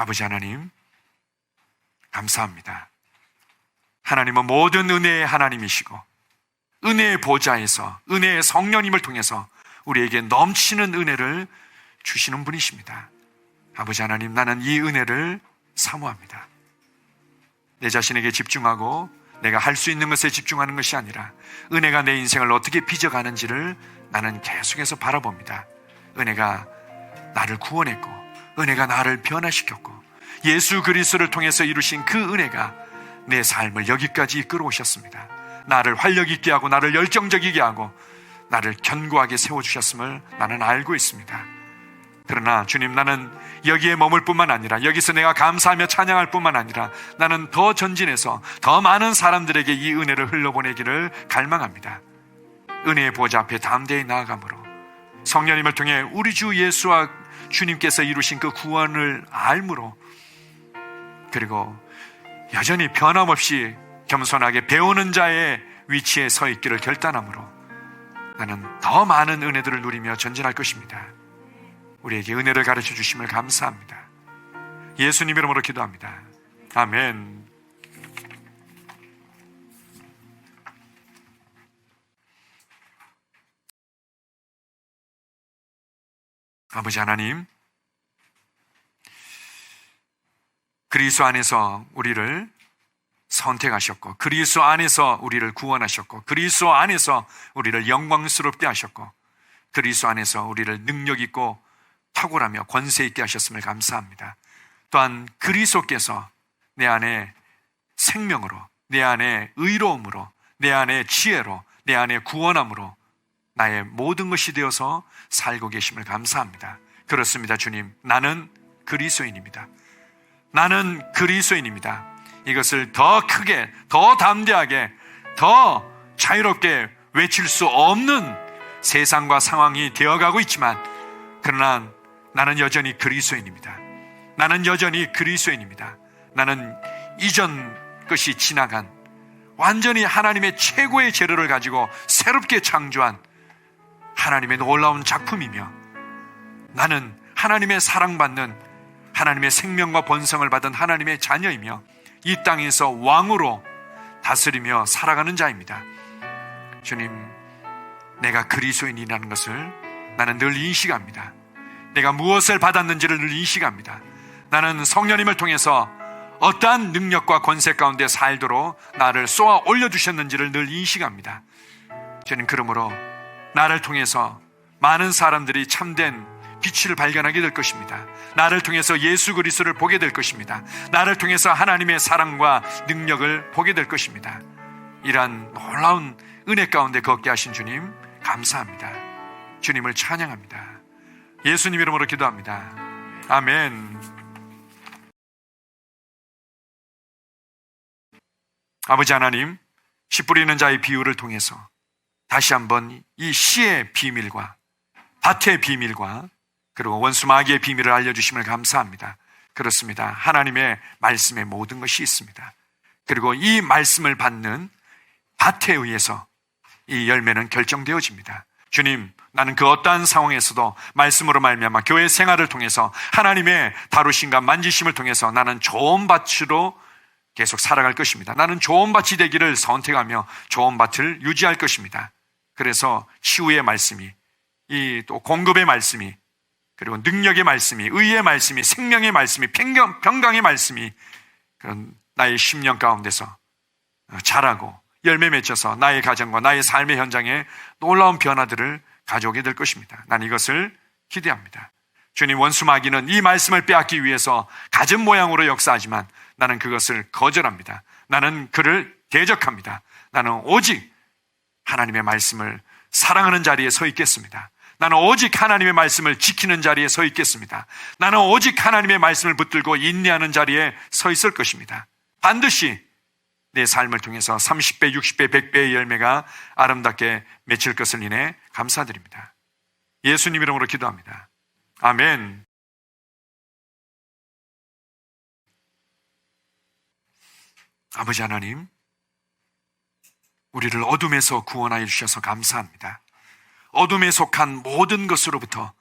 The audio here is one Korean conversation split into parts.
아버지 하나님, 감사합니다. 하나님은 모든 은혜의 하나님이시고, 은혜의 보좌에서, 은혜의 성령님을 통해서 우리에게 넘치는 은혜를 주시는 분이십니다. 아버지 하나님, 나는 이 은혜를 사모합니다. 내 자신에게 집중하고 내가 할 수 있는 것에 집중하는 것이 아니라 은혜가 내 인생을 어떻게 빚어가는지를 나는 계속해서 바라봅니다. 은혜가 나를 구원했고, 은혜가 나를 변화시켰고, 예수 그리스도를 통해서 이루신 그 은혜가 내 삶을 여기까지 이끌어 오셨습니다. 나를 활력 있게 하고, 나를 열정적이게 하고, 나를 견고하게 세워 주셨음을 나는 알고 있습니다. 그러나 주님 나는 여기에 머물 뿐만 아니라 여기서 내가 감사하며 찬양할 뿐만 아니라 나는 더 전진해서 더 많은 사람들에게 이 은혜를 흘러보내기를 갈망합니다. 은혜의 보좌 앞에 담대히 나아감으로 성령님을 통해 우리 주 예수와 주님께서 이루신 그 구원을 알므로 그리고 여전히 변함없이 겸손하게 배우는 자의 위치에 서 있기를 결단함으로 나는 더 많은 은혜들을 누리며 전진할 것입니다. 우리에게 은혜를 가르쳐 주심을 감사합니다. 예수님 이름으로 기도합니다. 아멘. 아버지 하나님, 그리스도 안에서 우리를 선택하셨고, 그리스도 안에서 우리를 구원하셨고, 그리스도 안에서 우리를 영광스럽게 하셨고, 그리스도 안에서 우리를 능력 있고 탁월하며 권세 있게 하셨음을 감사합니다. 또한 그리스도께서 내 안에 생명으로, 내 안에 의로움으로, 내 안에 지혜로, 내 안에 구원함으로 나의 모든 것이 되어서 살고 계심을 감사합니다. 그렇습니다, 주님. 나는 그리스도인입니다. 나는 그리스도인입니다. 이것을 더 크게, 더 담대하게, 더 자유롭게 외칠 수 없는 세상과 상황이 되어가고 있지만, 그러나 나는 여전히 그리스도인입니다. 나는 여전히 그리스도인입니다. 나는 이전 것이 지나간 완전히 하나님의 최고의 재료를 가지고 새롭게 창조한 하나님의 놀라운 작품이며 나는 하나님의 사랑받는 하나님의 생명과 번성을 받은 하나님의 자녀이며 이 땅에서 왕으로 다스리며 살아가는 자입니다. 주님, 내가 그리스도인이라는 것을 나는 늘 인식합니다. 내가 무엇을 받았는지를 늘 인식합니다. 나는 성령님을 통해서 어떠한 능력과 권세 가운데 살도록 나를 쏘아 올려주셨는지를 늘 인식합니다. 저는 그러므로 나를 통해서 많은 사람들이 참된 빛을 발견하게 될 것입니다. 나를 통해서 예수 그리스도를 보게 될 것입니다. 나를 통해서 하나님의 사랑과 능력을 보게 될 것입니다. 이러한 놀라운 은혜 가운데 걷게 하신 주님 감사합니다. 주님을 찬양합니다. 예수님 이름으로 기도합니다. 아멘. 아버지 하나님, 씨 뿌리는 자의 비유를 통해서 다시 한번 이 씨의 비밀과 밭의 비밀과 그리고 원수 마귀의 비밀을 알려주심을 감사합니다. 그렇습니다. 하나님의 말씀에 모든 것이 있습니다. 그리고 이 말씀을 받는 밭에 의해서 이 열매는 결정되어집니다. 주님, 나는 그 어떠한 상황에서도 말씀으로 말미암아 교회 생활을 통해서 하나님의 다루심과 만지심을 통해서 나는 좋은 밭으로 계속 살아갈 것입니다. 나는 좋은 밭이 되기를 선택하며 좋은 밭을 유지할 것입니다. 그래서 치유의 말씀이 이 또 공급의 말씀이 그리고 능력의 말씀이 의의 말씀이 생명의 말씀이 평강, 평강의 말씀이 그런 나의 심령 가운데서 자라고 열매 맺혀서 나의 가정과 나의 삶의 현장에 놀라운 변화들을 가져오게 될 것입니다. 난 이것을 기대합니다. 주님 원수 마귀는 이 말씀을 빼앗기 위해서 가진 모양으로 역사하지만 나는 그것을 거절합니다. 나는 그를 대적합니다. 나는 오직 하나님의 말씀을 사랑하는 자리에 서 있겠습니다. 나는 오직 하나님의 말씀을 지키는 자리에 서 있겠습니다. 나는 오직 하나님의 말씀을 붙들고 인내하는 자리에 서 있을 것입니다. 반드시 내 삶을 통해서 30배, 60배, 100배의 열매가 아름답게 맺힐 것을 인해 감사드립니다. 예수님 이름으로 기도합니다. 아멘. 아버지 하나님, 우리를 어둠에서 구원하여 주셔서 감사합니다. 어둠에 속한 모든 것으로부터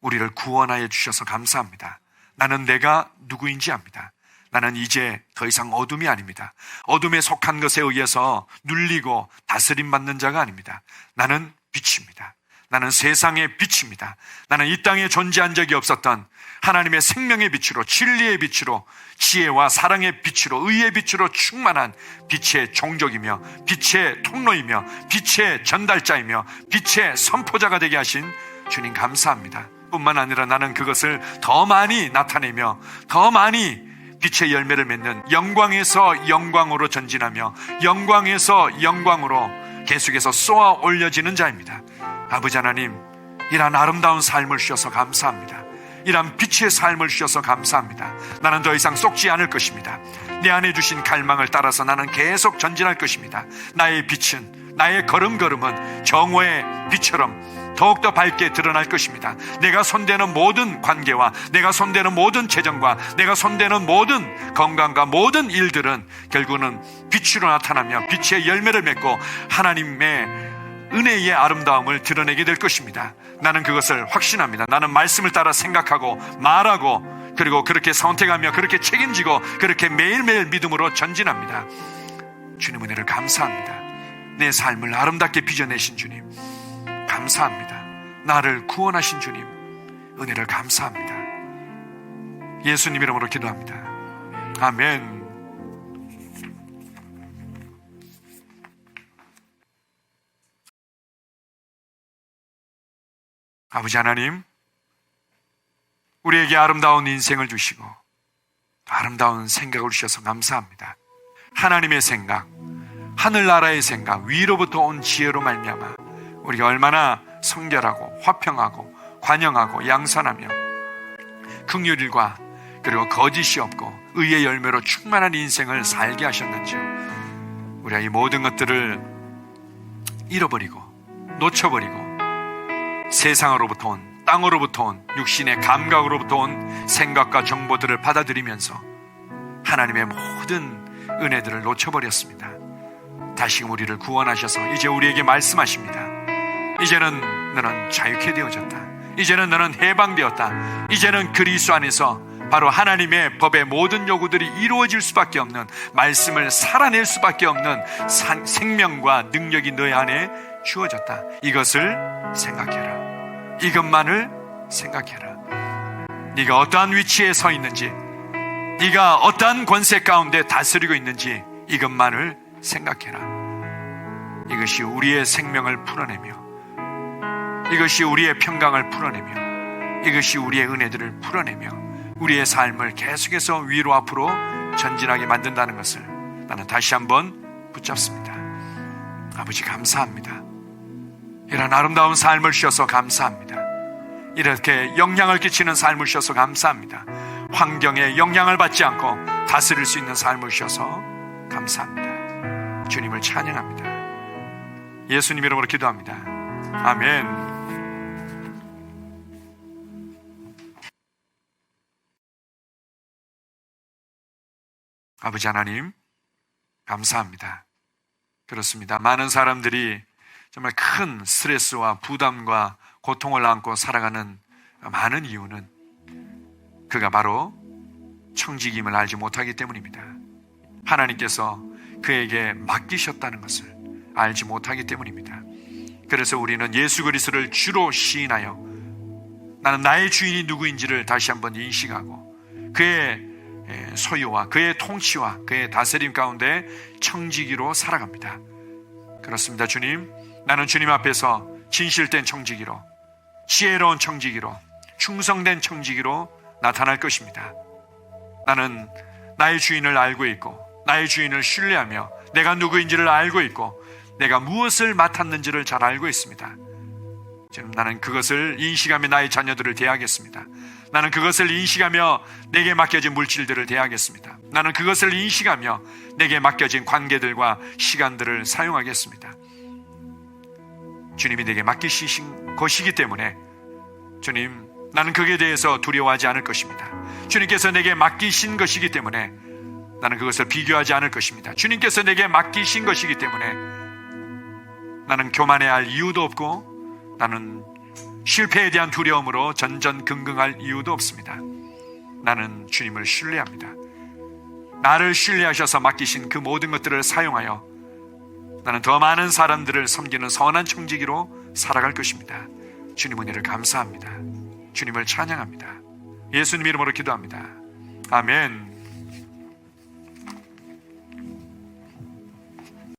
우리를 구원하여 주셔서 감사합니다. 나는 내가 누구인지 압니다. 나는 이제 더 이상 어둠이 아닙니다. 어둠에 속한 것에 의해서 눌리고 다스림 받는 자가 아닙니다. 나는 빛입니다. 나는 세상의 빛입니다. 나는 이 땅에 존재한 적이 없었던 하나님의 생명의 빛으로 진리의 빛으로 지혜와 사랑의 빛으로 의의 빛으로 충만한 빛의 종족이며 빛의 통로이며 빛의 전달자이며 빛의 선포자가 되게 하신 주님 감사합니다. 뿐만 아니라 나는 그것을 더 많이 나타내며 더 많이 빛의 열매를 맺는 영광에서 영광으로 전진하며 영광에서 영광으로 계속해서 쏘아 올려지는 자입니다. 아버지 하나님, 이런 아름다운 삶을 주셔서 감사합니다. 이런 빛의 삶을 주셔서 감사합니다. 나는 더 이상 쏙지 않을 것입니다. 내 안에 주신 갈망을 따라서 나는 계속 전진할 것입니다. 나의 빛은, 나의 걸음걸음은 정오의 빛처럼 더욱더 밝게 드러날 것입니다. 내가 손대는 모든 관계와 내가 손대는 모든 재정과 내가 손대는 모든 건강과 모든 일들은 결국은 빛으로 나타나며 빛의 열매를 맺고 하나님의 은혜의 아름다움을 드러내게 될 것입니다. 나는 그것을 확신합니다. 나는 말씀을 따라 생각하고 말하고 그리고 그렇게 선택하며 그렇게 책임지고 그렇게 매일매일 믿음으로 전진합니다. 주님 은혜를 감사합니다. 내 삶을 아름답게 빚어내신 주님. 감사합니다. 나를 구원하신 주님, 은혜를 감사합니다. 예수님 이름으로 기도합니다. 아멘. 아버지 하나님, 우리에게 아름다운 인생을 주시고 아름다운 생각을 주셔서 감사합니다. 하나님의 생각, 하늘나라의 생각, 위로부터 온 지혜로 말미암아 우리가 얼마나 성결하고 화평하고 관영하고 양선하며 긍휼일과 그리고 거짓이 없고 의의 열매로 충만한 인생을 살게 하셨는지요. 우리가 이 모든 것들을 잃어버리고 놓쳐버리고 세상으로부터 온 땅으로부터 온 육신의 감각으로부터 온 생각과 정보들을 받아들이면서 하나님의 모든 은혜들을 놓쳐버렸습니다. 다시 우리를 구원하셔서 이제 우리에게 말씀하십니다. 이제는 너는 자유케 되어졌다. 이제는 너는 해방되었다. 이제는 그리스도 안에서 바로 하나님의 법의 모든 요구들이 이루어질 수밖에 없는 말씀을 살아낼 수밖에 없는 산, 생명과 능력이 너희 안에 주어졌다. 이것을 생각해라. 이것만을 생각해라. 네가 어떠한 위치에 서 있는지, 네가 어떠한 권세 가운데 다스리고 있는지 이것만을 생각해라. 이것이 우리의 생명을 풀어내며 이것이 우리의 평강을 풀어내며 이것이 우리의 은혜들을 풀어내며 우리의 삶을 계속해서 위로 앞으로 전진하게 만든다는 것을 나는 다시 한번 붙잡습니다. 아버지 감사합니다. 이런 아름다운 삶을 주셔서 감사합니다. 이렇게 영향을 끼치는 삶을 주셔서 감사합니다. 환경에 영향을 받지 않고 다스릴 수 있는 삶을 주셔서 감사합니다. 주님을 찬양합니다. 예수님 이름으로 기도합니다. 아멘. 아버지 하나님, 감사합니다. 그렇습니다. 많은 사람들이 정말 큰 스트레스와 부담과 고통을 안고 살아가는 많은 이유는 그가 바로 청직임을 알지 못하기 때문입니다. 하나님께서 그에게 맡기셨다는 것을 알지 못하기 때문입니다. 그래서 우리는 예수 그리스도를 주로 시인하여 나는 나의 주인이 누구인지를 다시 한번 인식하고 그의 소유와 그의 통치와 그의 다스림 가운데 청지기로 살아갑니다. 그렇습니다, 주님. 나는 주님 앞에서 진실된 청지기로, 지혜로운 청지기로, 충성된 청지기로 나타날 것입니다. 나는 나의 주인을 알고 있고, 나의 주인을 신뢰하며, 내가 누구인지를 알고 있고, 내가 무엇을 맡았는지를 잘 알고 있습니다. 지금 나는 그것을 인식하며 나의 자녀들을 대하겠습니다. 나는 그것을 인식하며 내게 맡겨진 물질들을 대하겠습니다. 나는 그것을 인식하며 내게 맡겨진 관계들과 시간들을 사용하겠습니다. 주님이 내게 맡기신 것이기 때문에 주님, 나는 그에 대해서 두려워하지 않을 것입니다. 주님께서 내게 맡기신 것이기 때문에 나는 그것을 비교하지 않을 것입니다. 주님께서 내게 맡기신 것이기 때문에 나는 교만해야 할 이유도 없고 나는 실패에 대한 두려움으로 전전긍긍할 이유도 없습니다. 나는 주님을 신뢰합니다. 나를 신뢰하셔서 맡기신 그 모든 것들을 사용하여 나는 더 많은 사람들을 섬기는 선한 청지기로 살아갈 것입니다. 주님 은혜를 감사합니다. 주님을 찬양합니다. 예수님 이름으로 기도합니다. 아멘.